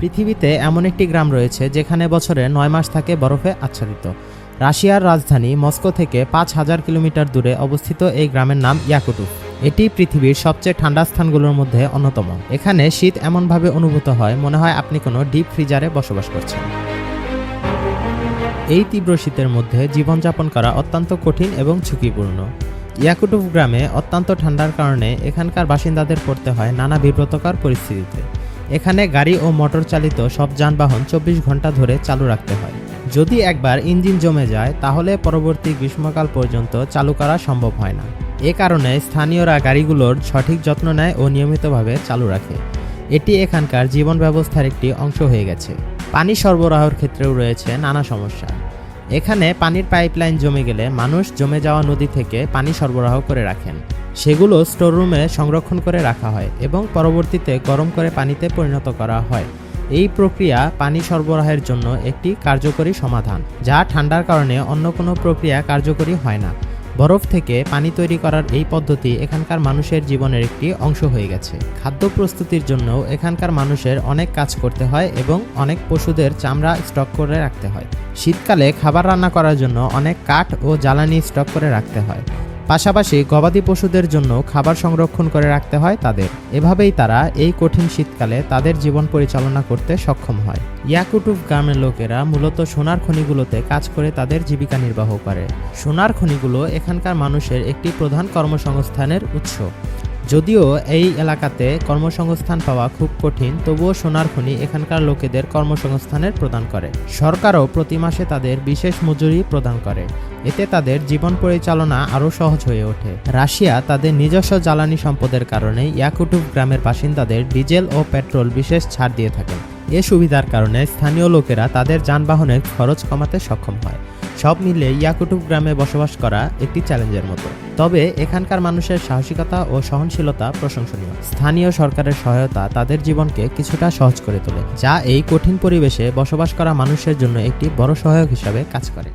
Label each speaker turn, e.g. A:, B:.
A: পৃথিবীতে এমন একটি গ্রাম রয়েছে যেখানে বছরে নয় মাস থাকে বরফে আচ্ছাদিত। রাশিয়ার রাজধানী মস্কো থেকে পাঁচ হাজার কিলোমিটার দূরে অবস্থিত এই গ্রামের নাম ইয়াকুটুফ। এটি পৃথিবীর সবচেয়ে ঠান্ডা স্থানগুলোর মধ্যে অন্যতম। এখানে শীত এমনভাবে অনুভূত হয়, মনে হয় আপনি কোনো ডিপ ফ্রিজারে বসবাস করছেন। এই তীব্র শীতের মধ্যে জীবনযাপন করা অত্যন্ত কঠিন এবং ঝুঁকিপূর্ণ। ইয়াকুটুফ গ্রামে অত্যন্ত ঠান্ডার কারণে এখানকার বাসিন্দাদের পড়তে হয় নানা বিব্রতকর পরিস্থিতিতে। এখানে গাড়ি ও মোটর চালিত সব যানবাহন চব্বিশ ঘণ্টা ধরে চালু রাখতে হয়। যদি একবার ইঞ্জিন জমে যায়, তাহলে পরবর্তী গ্রীষ্মকাল পর্যন্ত চালু করা সম্ভব হয় না। এ কারণে স্থানীয়রা গাড়িগুলোর সঠিক যত্ন নেয় ও নিয়মিতভাবে চালু রাখে। এটি এখানকার জীবন ব্যবস্থার একটি অংশ হয়ে গেছে। পানি সরবরাহের ক্ষেত্রেও রয়েছে নানা সমস্যা। এখানে পানির পাইপলাইন জমে গেলে মানুষ জমে যাওয়া নদী থেকে পানি সরবরাহ করে রাখেন। সেগুলো স্টোররুমে সংরক্ষণ করে রাখা হয় এবং পরবর্তীতে গরম করে পানিতে পরিণত করা হয়। এই প্রক্রিয়া পানি সরবরাহের জন্য একটি কার্যকরী সমাধান, যা ঠান্ডার কারণে অন্য কোনো প্রক্রিয়া কার্যকরী হয় না। বরফ থেকে পানি তৈরি করার এই পদ্ধতি এখানকার মানুষের জীবনের একটি অংশ হয়ে গেছে। খাদ্য প্রস্তুতির জন্য এখানকার মানুষের অনেক কাজ করতে হয় এবং অনেক পশুদের চামড়া স্টক করে রাখতে হয়। শীতকালে খাবার রান্না করার জন্য অনেক কাঠ ও জ্বালানি স্টক করে রাখতে হয়। পাশাপাশি গবাদি পশুদের জন্য খাবার সংরক্ষণ করে রাখতে হয় তাদের। এভাবেই তারা এই কঠিন শীতকালে তাদের জীবন পরিচালনা করতে সক্ষম হয়। ইয়াকুটুব গ্রামের লোকেরা মূলত সোনার খনিগুলোতে কাজ করে তাদের জীবিকা নির্বাহ করে। সোনার খনিগুলো এখানকার মানুষের একটি প্রধান কর্মসংস্থানের উৎস। যদিও এই এলাকাতে কর্মসংস্থান পাওয়া খুব কঠিন, তবুও সোনার খনি এখানকার লোকেদের কর্মসংস্থানের প্রদান করে। সরকারও প্রতি মাসে তাদের বিশেষ মজুরি প্রদান করে। এতে তাদের জীবন পরিচালনা আরও সহজ হয়ে ওঠে। রাশিয়া তাদের নিজস্ব জ্বালানি সম্পদের কারণে ইয়াকুটুব গ্রামের বাসিন্দাদের ডিজেল ও পেট্রোল বিশেষ ছাড় দিয়ে থাকেন এ সুবিধার কারণে স্থানীয় লোকেরা তাদের যানবাহনের খরচ কমাতে সক্ষম হয়। সব মিলে ইয়াকুটুব গ্রামে বসবাস করা একটি চ্যালেঞ্জের মতো। তবে এখানকার মানুষের সাহসিকতা ও সহনশীলতা প্রশংসনীয়। স্থানীয় সরকারের সহায়তা তাদের জীবনকে কিছুটা সহজ করে তোলে, যা এই কঠিন পরিবেশে বসবাস করা মানুষের জন্য একটি বড় সহায়ক হিসাবে কাজ করে।